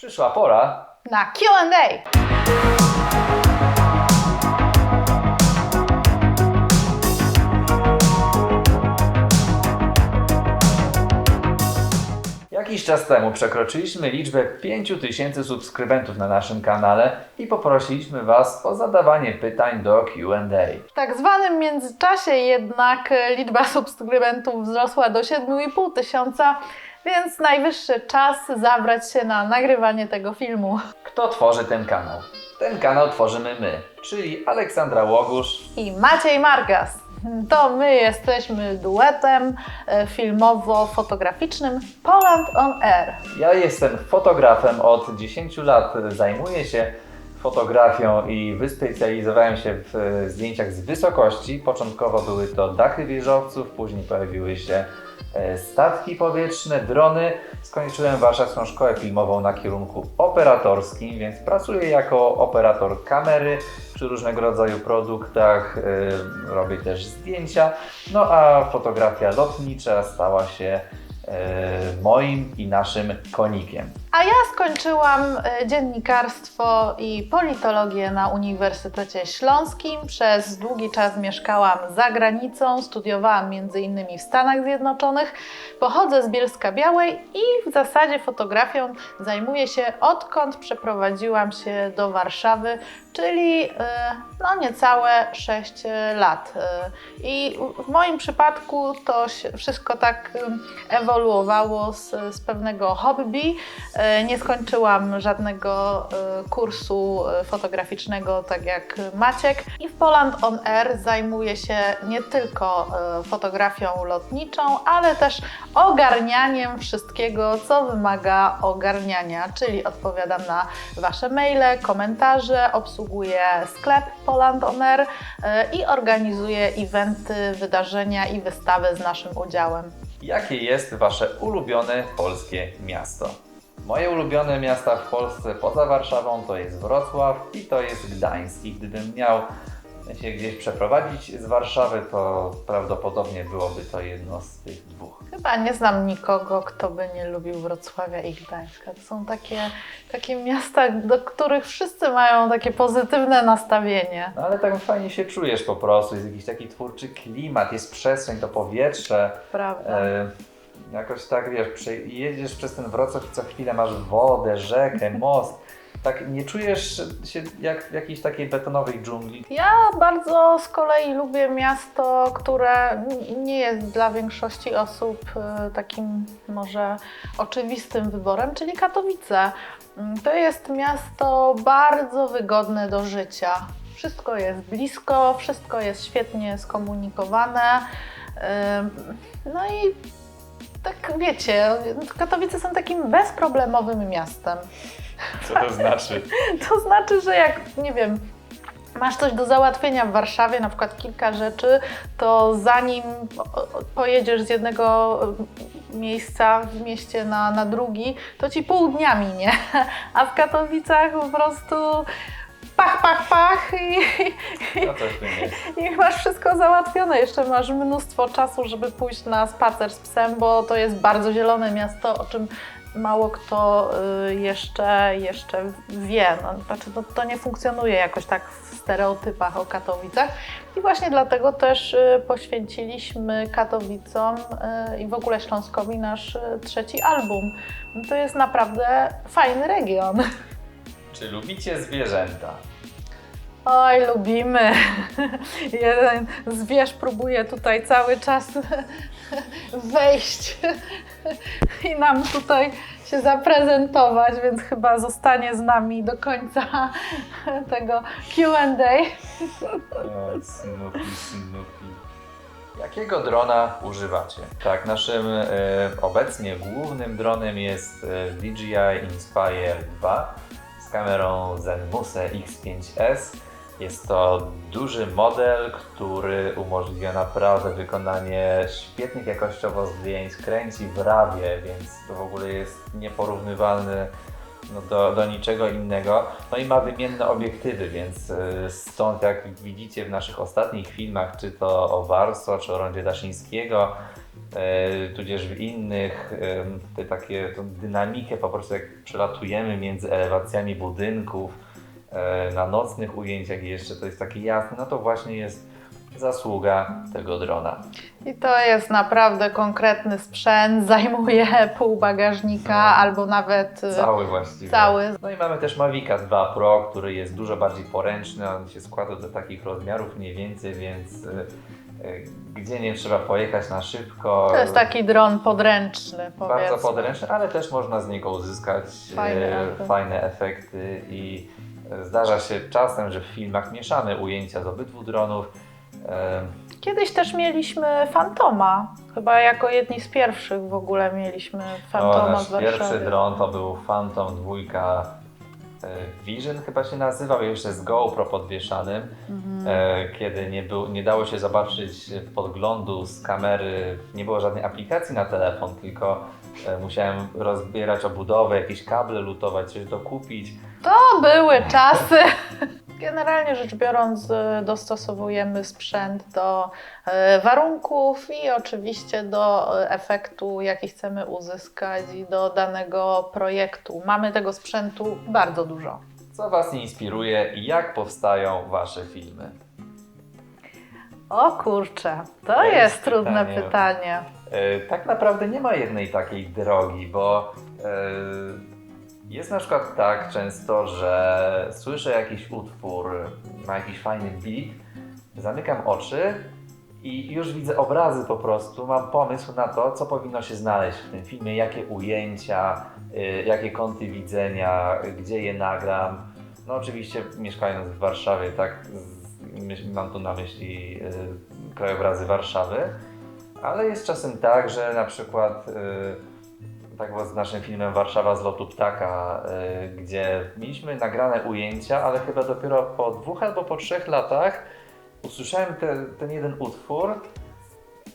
Przyszła pora. na Q&A. Jakiś czas temu przekroczyliśmy liczbę 5000 subskrybentów na naszym kanale i poprosiliśmy Was o zadawanie pytań do QA. W tak zwanym międzyczasie jednak liczba subskrybentów wzrosła do 7,5 tysiąca, więc najwyższy czas zabrać się na nagrywanie tego filmu. Kto tworzy ten kanał? Ten kanał tworzymy my, czyli Aleksandra Łogusz. I Maciej Margas. To my jesteśmy duetem e, filmowo-fotograficznym Poland on Air. Ja jestem fotografem od 10 lat, zajmuję się fotografią i wyspecjalizowałem się w e, zdjęciach z wysokości. Początkowo były to dachy wieżowców, później pojawiły się e, statki powietrzne, drony. Skończyłem Warszawską Szkołę Filmową na kierunku operatorskim, więc pracuję jako operator kamery przy różnego rodzaju produktach, e, robię też zdjęcia. No a fotografia lotnicza stała się moim i naszym konikiem. A ja skończyłam e, dziennikarstwo i politologię na Uniwersytecie Śląskim. Przez długi czas mieszkałam za granicą, studiowałam m.in. w Stanach Zjednoczonych. Pochodzę z Bielska Białej i w zasadzie fotografią zajmuję się odkąd przeprowadziłam się do Warszawy, czyli e, no niecałe 6 lat. E, I w moim przypadku to wszystko tak em, ewoluowało z, z pewnego hobby. E, Nie skończyłam żadnego e, kursu e, fotograficznego, tak jak Maciek. I w Poland On Air zajmuję się nie tylko fotografią lotniczą, ale też ogarnianiem wszystkiego, co wymaga ogarniania, czyli odpowiadam na Wasze maile, komentarze, obsługuję sklep Poland On Air i organizuję eventy, wydarzenia i wystawy z naszym udziałem. Jakie jest Wasze ulubione polskie miasto? Moje ulubione miasta w Polsce poza Warszawą to jest Wrocław i to jest Gdańsk. I gdybym miał się gdzieś przeprowadzić z Warszawy, to prawdopodobnie byłoby to jedno z tych dwóch. Chyba nie znam nikogo, kto by nie lubił Wrocławia i Gdańska. To są takie, takie miasta, do których wszyscy mają takie pozytywne nastawienie. No ale tak fajnie się czujesz po prostu, jest jakiś taki twórczy klimat, jest przestrzeń, to powietrze. Prawda? E, jakoś tak wiesz, jedziesz przez ten Wrocław i co chwilę masz wodę, rzekę, most. Tak nie czujesz się jak w jakiejś takiej betonowej dżungli. Ja bardzo z kolei lubię miasto, które nie jest dla większości osób e, takim może oczywistym wyborem, czyli Katowice. Mm, To jest miasto bardzo wygodne do życia. Wszystko jest blisko, wszystko jest świetnie skomunikowane. No i tak wiecie, Katowice są takim bezproblemowym miastem. Co to znaczy? To znaczy, że jak, nie wiem, masz coś do załatwienia w Warszawie, na przykład kilka rzeczy, to zanim pojedziesz z jednego y, miejsca w mieście na, na drugi, to ci pół dnia minie. A w Katowicach po prostu pach, pach, pach i, No coś jest. i masz wszystko załatwione. Jeszcze masz mnóstwo czasu, żeby pójść na spacer z psem, bo to jest bardzo zielone miasto, o czym mało kto y, jeszcze, jeszcze wie. No, znaczy, to, to nie funkcjonuje jakoś tak w stereotypach o Katowicach. I właśnie dlatego też y, poświęciliśmy Katowicom y, i w ogóle Śląskowi nasz y, trzeci album. No, to jest naprawdę fajny region. Czy lubicie zwierzęta? Oj, lubimy. Jeden próbuje tutaj cały czas wejść i nam tutaj się zaprezentować, więc chyba zostanie z nami do końca tego QA. Snoopy, Snoopy. Jakiego drona używacie? Tak, naszym e, obecnie głównym dronem jest e, DJI Inspire 2 z kamerą Zenmuse X5S. Jest to duży model, który umożliwia naprawdę wykonanie świetnych jakościowo zdjęć, kręci w rawie, więc to w ogóle jest nieporównywalny no, do, do niczego innego. No i ma wymienne obiektywy, więc y, stąd jak widzicie w naszych ostatnich filmach, czy to o Warso, czy o Rondzie Daszyńskiego, e, tudzież w innych, te takie dynamikę po prostu jak przelatujemy między elewacjami budynków, na nocnych ujęciach jeszcze to jest takie jasne, no to właśnie jest zasługa tego drona. I to jest naprawdę konkretny sprzęt, zajmuje pół bagażnika No. albo nawet y, Cały właściwie. cały. No i mamy też Mavica 2 Pro, który jest dużo bardziej poręczny, on się składa do takich rozmiarów mniej więcej, więc y, gdzie nie trzeba pojechać na szybko. To jest taki dron podręczny, Bardzo powiedzmy. podręczny, ale też można z niego uzyskać Fajne e, efekty. fajne efekty i e, zdarza się czasem, że w filmach mieszamy ujęcia z obydwu dronów. Kiedyś też mieliśmy Fantoma. Chyba jako jedni z pierwszych w ogóle mieliśmy No, Fantoma nasz w Warszawie. pierwszy dron to był Phantom 2 e, Vision chyba się nazywał, jeszcze z GoPro podwieszanym, Mhm. e, kiedy nie, był, nie dało się zobaczyć podglądu z kamery, nie było żadnej aplikacji na telefon, tylko musiałem rozbierać obudowę, jakieś kable lutować, coś dokupić. To były czasy. Generalnie rzecz biorąc, y, dostosowujemy sprzęt do y, warunków i oczywiście do y, efektu, jaki chcemy uzyskać i do danego projektu. Mamy tego sprzętu bardzo dużo. Co Was inspiruje i jak powstają Wasze filmy? O kurczę, to To jest, jest trudne pytanie. pytanie. E, Tak naprawdę nie ma jednej takiej drogi, bo e, jest na przykład tak często, że słyszę jakiś utwór, ma jakiś fajny beat, zamykam oczy i już widzę obrazy po prostu, mam pomysł na to, co powinno się znaleźć w tym filmie, jakie ujęcia, e, jakie kąty widzenia, gdzie je nagram. No oczywiście mieszkając w Warszawie, tak, mam tu na myśli krajobrazy Warszawy, ale jest czasem tak, że na przykład y, tak było z naszym filmem Warszawa z lotu ptaka, y, gdzie mieliśmy nagrane ujęcia, ale chyba dopiero po dwóch albo po trzech latach usłyszałem te, ten jeden utwór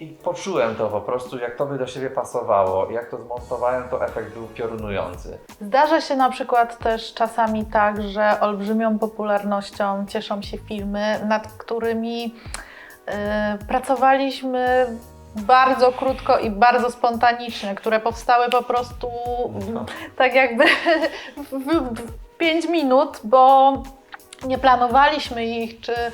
i poczułem to po prostu, jak to by do siebie pasowało. Jak to zmontowałem, to efekt był piorunujący. Zdarza się na przykład też czasami tak, że olbrzymią popularnością cieszą się filmy, nad którymi y, pracowaliśmy bardzo krótko i bardzo spontanicznie, które powstały po prostu tak jakby w 5 minut, bo nie planowaliśmy ich, czy y,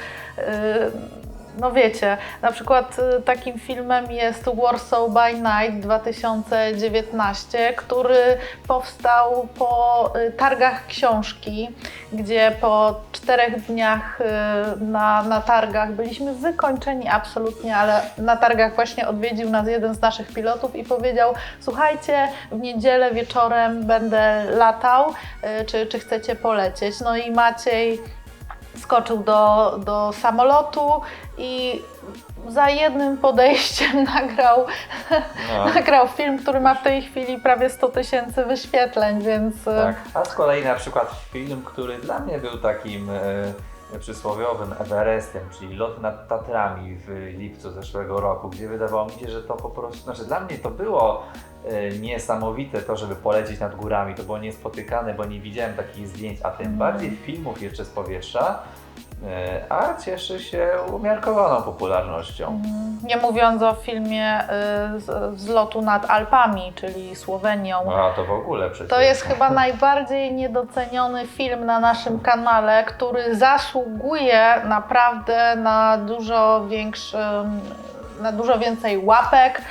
no wiecie, na przykład y, takim filmem jest Warsaw by Night 2019, który powstał po y, targach książki, gdzie po czterech dniach y, na, na targach byliśmy wykończeni absolutnie, ale na targach właśnie odwiedził nas jeden z naszych pilotów i powiedział: Słuchajcie, w niedzielę wieczorem będę latał, y, czy, czy chcecie polecieć? No i Maciej skoczył do, do samolotu i za jednym podejściem nagrał, No. nagrał film, który ma w tej chwili prawie 100 tysięcy wyświetleń, więc y, Tak. A z kolei na przykład film, który dla mnie był takim e, przysłowiowym Everestem, czyli lot nad Tatrami w lipcu zeszłego roku, gdzie wydawało mi się, że to po prostu, znaczy dla mnie to było e, niesamowite to, żeby polecieć nad górami, to było niespotykane, bo nie widziałem takich zdjęć, a tym Mm. bardziej filmów jeszcze z powietrza, e, a cieszy się umiarkowaną popularnością. mm, nie mówiąc o filmie y, z, lotu nad Alpami, czyli Słowenią. A to w ogóle przecież. To jest chyba najbardziej niedoceniony film na naszym kanale, który zasługuje naprawdę na dużo większy, na dużo więcej łapek.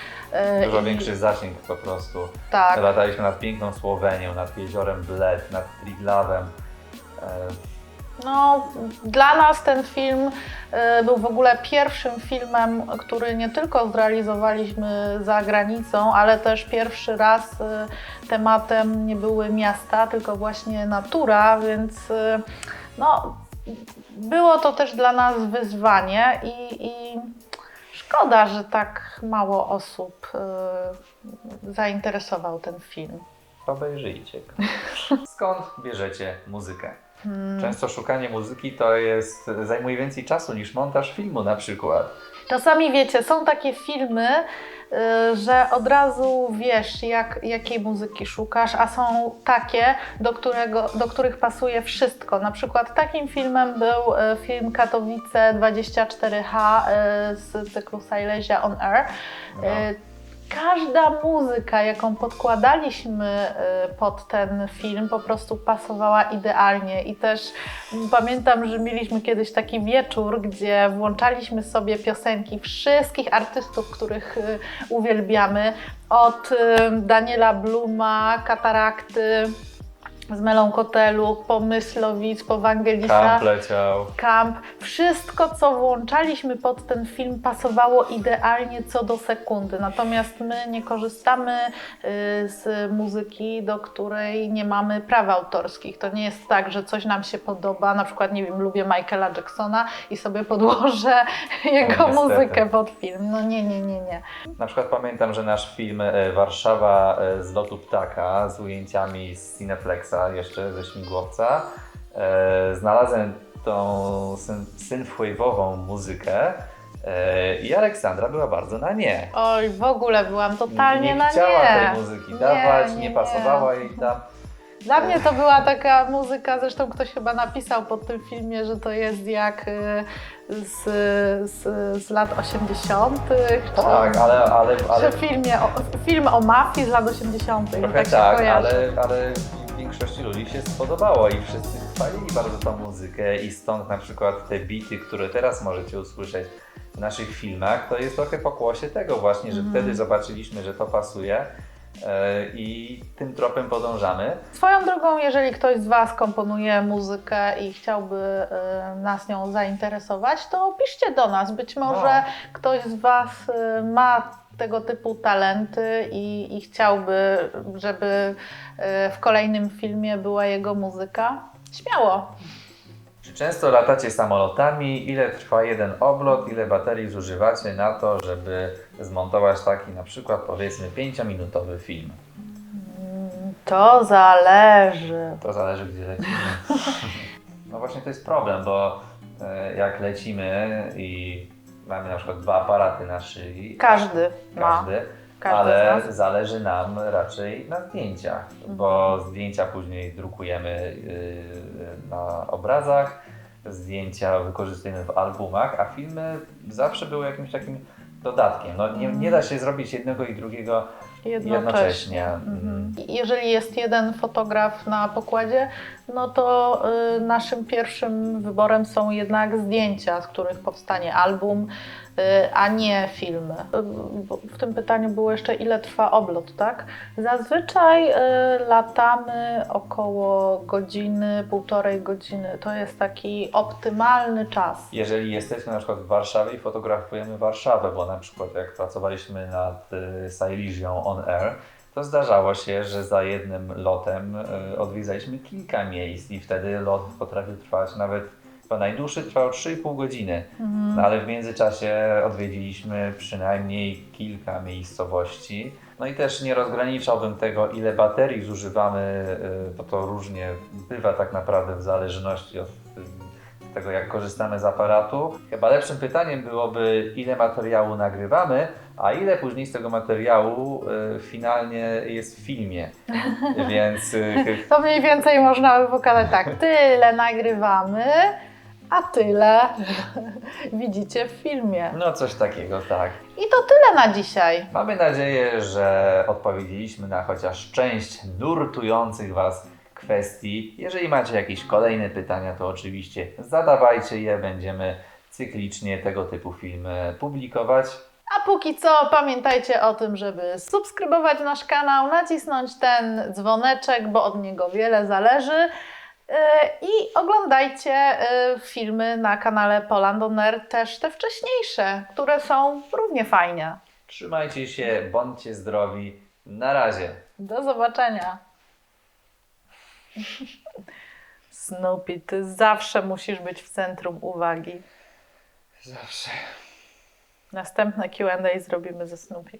y, Dużo i- większy zasięg po prostu. Tak. Lataliśmy nad piękną Słowenią, nad jeziorem Bled, nad Triglawem. No, dla nas ten film y, był w ogóle pierwszym filmem, który nie tylko zrealizowaliśmy za granicą, ale też pierwszy raz y, tematem nie były miasta, tylko właśnie natura, więc y, no, było to też dla nas wyzwanie i, i szkoda, że tak mało osób zainteresował ten film. obejrzyjcie. Skąd bierzecie muzykę? Hmm. Często szukanie muzyki to jest, zajmuje więcej czasu niż montaż filmu na przykład. Czasami wiecie, są takie filmy, y, że od razu wiesz, jak, jakiej muzyki szukasz, a są takie, do, którego, do których pasuje wszystko. Na przykład takim filmem był y, film Katowice 24H y, z cyklu Silesia on Air. No. Każda muzyka, jaką podkładaliśmy y, pod ten film, po prostu pasowała idealnie. I też pamiętam, że mieliśmy kiedyś taki wieczór, gdzie włączaliśmy sobie piosenki wszystkich artystów, których y, uwielbiamy. Od y, Daniela Bluma, Katarakty, z Melą Kotelu, po Myslowic, po Wangelisa. Kamp leciał. Camp. Wszystko, co włączaliśmy pod ten film, pasowało idealnie co do sekundy. Natomiast my nie korzystamy y, z muzyki, do której nie mamy praw autorskich. To nie jest tak, że coś nam się podoba, na przykład, nie wiem, lubię Michaela Jacksona i sobie podłożę jego niestety. muzykę pod film. No nie, nie, nie, nie. Na przykład pamiętam, że nasz film e, Warszawa e, z lotu ptaka z ujęciami z Cineflexa, jeszcze ze śmigłowca, e, znalazłem tą syn- synthwave'ową muzykę e, i Aleksandra była bardzo na nie. Oj, w ogóle byłam totalnie nie na chciała nie. tej muzyki Nie, dawać, nie, nie, nie. pasowała jej tam. Dla mnie to była taka muzyka, zresztą ktoś chyba napisał pod tym filmie, że to jest jak y, z, z, z lat 80. Tak, ale, ale, ale Że filmie film o mafii z lat 80. Trochę tak tak, ale, ale większości ludzi się spodobało i wszyscy chwalili bardzo tą muzykę i stąd na przykład te bity, które teraz możecie usłyszeć w naszych filmach, to jest trochę pokłosie tego właśnie, że Mhm. wtedy zobaczyliśmy, że to pasuje e, i tym tropem podążamy. Swoją drogą, jeżeli ktoś z Was komponuje muzykę i chciałby y, nas nią zainteresować, to piszcie do nas. Być może No. ktoś z Was y, ma tego typu talenty i, i chciałby, żeby y, w kolejnym filmie była jego muzyka. Śmiało. Czy często latacie samolotami? Ile trwa jeden oblot? Ile baterii zużywacie na to, żeby zmontować taki na przykład powiedzmy 5-minutowy film? To zależy. To zależy, gdzie lecimy. No właśnie to jest problem, bo e, jak lecimy i mamy na przykład dwa aparaty na szyi, Każdy ma. każdy, Każdy ale zależy nam raczej na zdjęciach, bo zdjęcia później drukujemy yy, na obrazach, zdjęcia wykorzystujemy w albumach, a filmy zawsze były jakimś takim dodatkiem. No, nie, nie da się zrobić jednego i drugiego jednocześnie. Mhm. I Jeżeli jest jeden fotograf na pokładzie, no to y, naszym pierwszym wyborem są jednak zdjęcia, z których powstanie album, y, a nie filmy. Y, w tym pytaniu było jeszcze, ile trwa oblot, tak? Zazwyczaj y, latamy około godziny, półtorej godziny. To jest taki optymalny czas. Jeżeli jesteśmy na przykład w Warszawie i fotografujemy Warszawę, bo na przykład jak pracowaliśmy nad y, Silesią on Air, to zdarzało się, że za jednym lotem y, odwiedzaliśmy kilka miejsc i wtedy lot potrafił trwać nawet, chyba najdłuższy trwał 3,5 godziny. Mhm. No ale w międzyczasie odwiedziliśmy przynajmniej kilka miejscowości. No i też nie rozgraniczałbym tego, ile baterii zużywamy, y, bo to różnie bywa tak naprawdę w zależności od y, tego, jak korzystamy z aparatu. Chyba lepszym pytaniem byłoby, ile materiału nagrywamy, a ile później z tego materiału y, finalnie jest w filmie. Więc y, To mniej więcej można by pokazać tak, tyle nagrywamy, a tyle widzicie w filmie. no coś takiego, tak. I to tyle na dzisiaj. Mamy nadzieję, że odpowiedzieliśmy na chociaż część nurtujących Was kwestii. Jeżeli macie jakieś kolejne pytania, to oczywiście zadawajcie je. Będziemy cyklicznie tego typu filmy publikować. A póki co pamiętajcie o tym, żeby subskrybować nasz kanał, nacisnąć ten dzwoneczek, bo od niego wiele zależy. Yy, I oglądajcie yy, filmy na kanale Poland On Air, też te wcześniejsze, które są równie fajnie. Trzymajcie się, bądźcie zdrowi. Na razie. Do zobaczenia. Snoopy, ty zawsze musisz być w centrum uwagi. Zawsze. Następne QA zrobimy ze Snoopy.